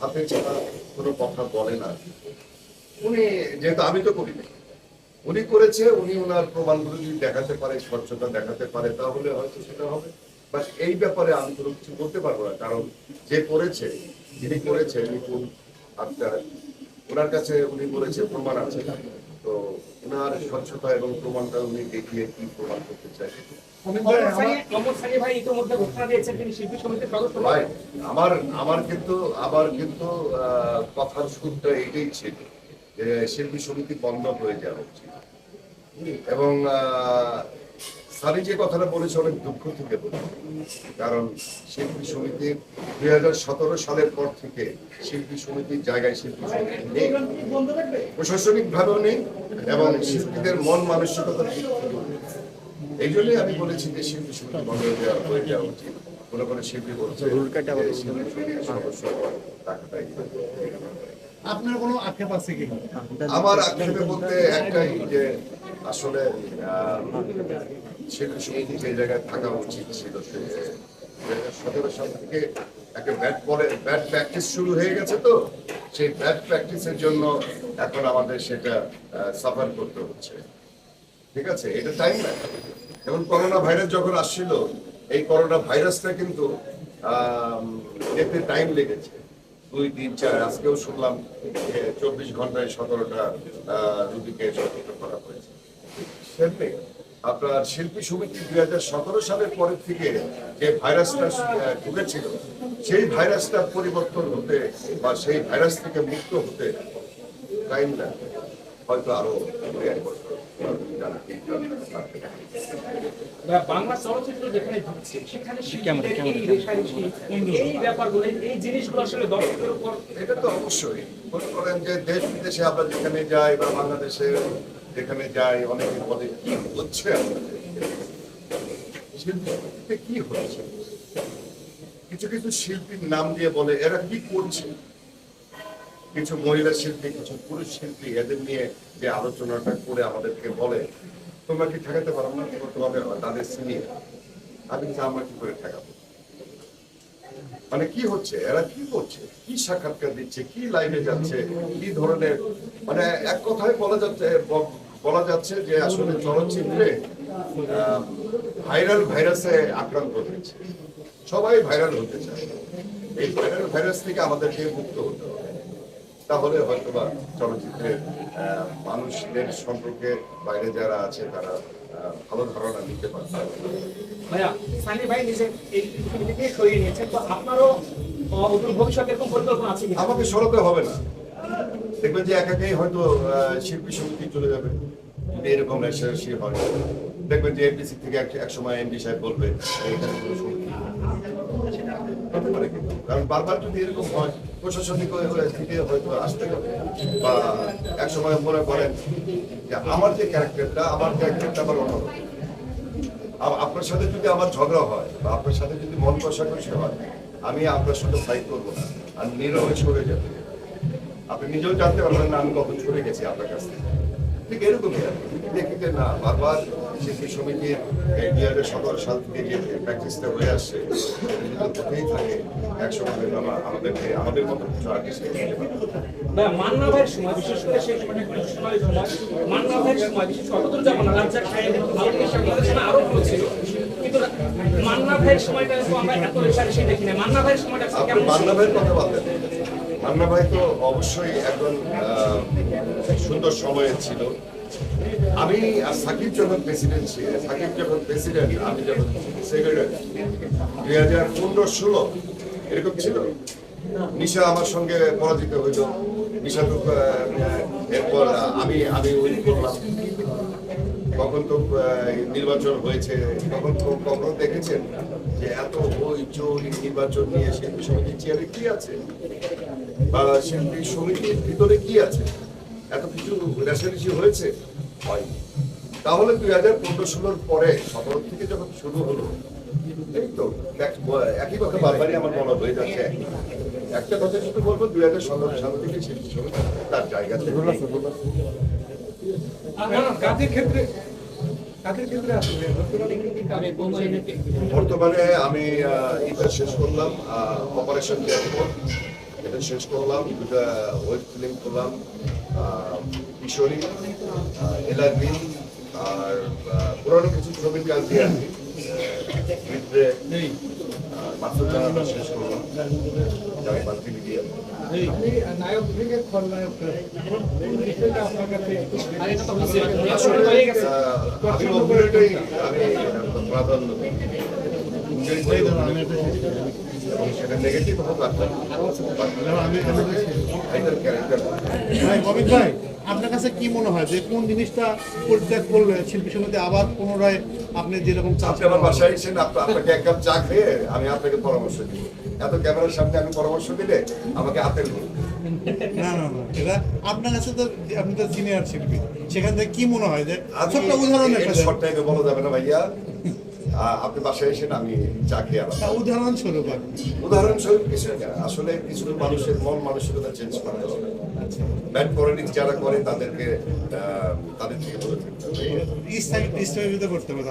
হাতে কোনো কথা বলে না। উনি যেহেতু আমি তো করি। উনি করেছে, উনি ওনার প্রমাণগুলো যদি দেখাতে পারে, স্বচ্ছতা দেখাতে পারে, তাহলে হয়তো সেটা হবে। বাট এই ব্যাপারে আমি কোনো কিছু বলতে পারব না, কারণ যে করেছে, যিনি করেছে, নিপুণ আক্তার, ওনার কাছে উনি বলেছে, প্রমাণ আছে। তো ওনার স্বচ্ছতা এবং প্রমাণটা উনি দেখিয়ে কি প্রমাণ করতে চাই আমার আমার কিন্তু আমার কিন্তু কথার সুরটা এটাই ছিল যে শিল্পী সমিতি বন্ধ হয়ে যাওয়া উচিত। এবং সারি যে কথাটা বলেছে অনেক দুঃখ থেকে বলেছে। কারণ শিল্পী সমিতি দুই হাজার সতেরো সালের পর থেকে শিল্পী সমিতির জায়গায় শিল্পী সমিতি নেই। প্রশাসনিক ভাবেও নেই এবং শিল্পীদের মন মানসিকতার দিক। এই জন্যই আমি বলেছি যে শিল্পী সমিতি বন্ধ হয়ে যাওয়া হয়ে যাওয়া উচিত। কোনো কোনো শিল্পী বলছে আপনার কোনো আক্ষেপ আছে কি? আমার আক্ষেপে বলতে একটাই যে আসলে শিল্পী সমিতি যে জায়গায় থাকা উচিত ছিল সে সতেরো সাল থেকে একটা ব্যাট বলে ব্যাট প্র্যাকটিস শুরু হয়ে গেছে তো। সেই ব্যাট প্র্যাকটিসের জন্য এখন আমাদের সেটা সাফার করতে হচ্ছে। ঠিক আছে? এটা টাইম লাগে এবং করোনা ভাইরাস যখন আসছিল, এই করোনা ভাইরাসটা কিন্তু যেতে টাইম লেগেছে। দুই তিন চার, আজকেও শুনলাম চব্বিশ ঘন্টায় সতেরোটা রুগীকে সতর্ক করা হয়েছে। আপনার শিল্পী সমিতি দুই হাজার সতেরো সালের পরের থেকে যে ভাইরাসটা ঢুকেছিল, সেই ভাইরাসটা পরিবর্তন হতে বা সেই ভাইরাস থেকে মুক্ত হতে টাইম লাগবে। হয়তো আরও এক বছর। বাংলা চলচ্চিত্র যেখানে ঢুকছে সেখানে এই ব্যাপারগুলো এই জিনিসগুলো আসলে দর্শকের উপর এটা তো অবশ্যই। মনে করেন যে দেশ বিদেশে আমরা যেখানে যাই বা বাংলাদেশে যেখানে যাই অনেকে বলে কি হচ্ছে আমাদের? কি হচ্ছে? কিছু কিছু শিল্পীর নাম দিয়ে বলে এরা কি করছে? কিছু মহিলা শিল্পী, কিছু পুরুষ শিল্পী এদের নিয়ে যে আলোচনাটা করে আমাদেরকে বলে, তোমরা কি ঠেকাতে পারো? না তোমরা তোমাদের তাদের সিনিয়র আমি কি আমরা কি করে ঠেকাবো? মানে কি হচ্ছে? এরা কি করছে? কি সাক্ষাৎকার দিচ্ছে? কি লাইভে যাচ্ছে? কি ধরনের মানে এক কথায় বলা যাচ্ছে বলা যাচ্ছে যে আসলে চলচ্চিত্রে ভাইরাল ভাইরাসে আক্রান্ত হয়েছে। সবাই ভাইরাল হতে চায়। এই ভাইরাল ভাইরাস থেকে আমাদেরকে মুক্ত হতে হবে। তাহলে হয়তো বা চলচ্চিত্রের মানুষদের সম্পর্কে বাইরে যারা আছে তারা ভালো ধারণা নিতে পারবে ভাইয়া সানি ভাই নিজে এই সরিয়ে নিয়েছেন তো আপনারও ভবিষ্যতে এরকম পরিকল্পনা আছে আমাকে সরাতে হবে না। দেখবেন যে একাকেই হয়তো শিল্পী সমিতি চলে যাবে। যদি এরকম রেশারেশি হয়। দেখবেন যে এমডিসি থেকে এক এক সময় এমডি সাহেব বলবে এখানে কোনো সমিতি হতে পারে কিন্তু। কারণ বারবার যদি এরকম হয় প্রশাসনিক হয়ে হয়ে থেকে হয়তো আসতে হবে, বা এক সময় মনে করেন যে আমার যে ক্যারেক্টারটা, আমার ক্যারেক্টারটা আমার অন্যরকম আপনার সাথে যদি আমার ঝগড়া হয়, বা আপনার সাথে যদি মন কষাকষি হয়, আমি আপনার সাথে ফাইট করব না। আর নীরবে সরে যাবে। আপনি নিজেও জানতে পারবেন না আমি কখন সরে গেছি আপনার কাছ থেকে। ঠিক এরকমই আর কি। দেখি না, বারবার শিল্পী সমিতির এই সাল থেকে যে প্র্যাকটিসটা হয়ে আসছে। হতেই থাকে একসময় আমাদেরকে আমাদের মতো কিছু আর্টিস্ট মান্না ভাইয়ের সময় বিশেষ করে সেই সময়টা সময় সময় মান্না ভাইয়ের সময় বিশেষ আরও ছিল। কিন্তু ভাইয়ের সময়টা আমরা এত রেশারেশি দেখি না মান্না ভাইয়ের সময়টা কেমন মান্না ভাইয়ের কথা বলতেন মান্না ভাই তো অবশ্যই আহ, সুন্দর সময়ে ছিল। আমি সাকিব যখন প্রেসিডেন্ট ছিল সাকিব যখন প্রেসিডেন্ট আমি যখন সেক্রেটারি দুই হাজার পনেরো, ষোলো, এরকম ছিল। নিশা আমার সঙ্গে পরাজিত হইল। নিশা তো এরপর আমি আমি উইন করলাম। কখন তো নির্বাচন হয়েছে, কখন তো কখনো দেখেছেন যে এত হইচই নির্বাচন নিয়ে শিল্পী সমিতির চেয়ারে কি আছে? বা শিল্পী সমিতির ভিতরে কি আছে? এত কিছু রেশারেশি হয়েছে? হয়নি। তাহলে দুই হাজার পনেরো ষোলোর পরে সতেরো থেকে যখন শুরু হলো এই তো এক- একই কথা বারবারই আমার মনে হয়ে যাচ্ছে। একটা কথা শুধু বলব দুই হাজার সতেরো সাল থেকে তার জায়গা থেকে। কাজের ক্ষেত্রে কাজের ক্ষেত্রে আসলে বর্তমানে আমি ইটা শেষ করলাম অপারেশন এটা শেষ করলাম দুটা ওয়েব ফিল্ম করলাম আহ, কিশোরী এলাগ্রিন আর পুরানো কিছু ছবির কাজ দিয়ে আছি শেষ আহ, আমি অভিনয়টাই প্রাধান্য এবং সেটা নেগেটিভ হোক ভাই অমিত ভাই আপনার কাছে কি মনে হয় যে কোন জিনিসটা পরিত্যাগ করলে শিল্পী সমিতি আবার পুনরায় আপনি যেরকম আপনি আমার বাসায় এসেছেন আপনাকে এক কাপ চা খেয়ে আমি আপনাকে পরামর্শ দিব। এত ক্যামেরার সামনে আমি পরামর্শ দিলে আমাকে আপেল বলুন না না না এটা আপনার কাছে তো আপনি তো সিনিয়র শিল্পী। সেখান থেকে কি মনে হয় যে ছোট্ট উদাহরণ একটা দেন। শর্ট বলা যাবে না ভাইয়া। আপনি বাসায় এসেন আমি চা খেয়ে উদাহরণস্বরূপ উদাহরণস্বরূপ কিছু আসলে কিছু মানুষের মন মানসিকতা চেঞ্জ করা হবে ব্যাড পলিটিক্স যারা করে তাদেরকে তাদের থেকে দূরে থাকতে হবে। করতে হবে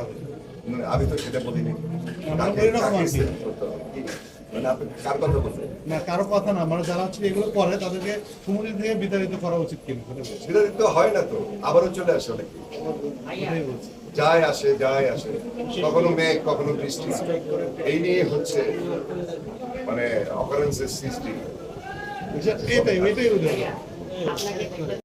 মানে আমি তো সেটা বলিনি। না? মানে কার কথা না মানে যারা হচ্ছে এগুলো করে তাদেরকে থেকে বিতাড়িত করা উচিত হয় না তো আবারও চলে আসে অনেকে। এটাই যায় আসে যায় আসে। কখনো মেঘ কখনো বৃষ্টি। এই নিয়ে হচ্ছে মানে অকারেন্সের সৃষ্টি। এটাই এটাই উদাহরণ।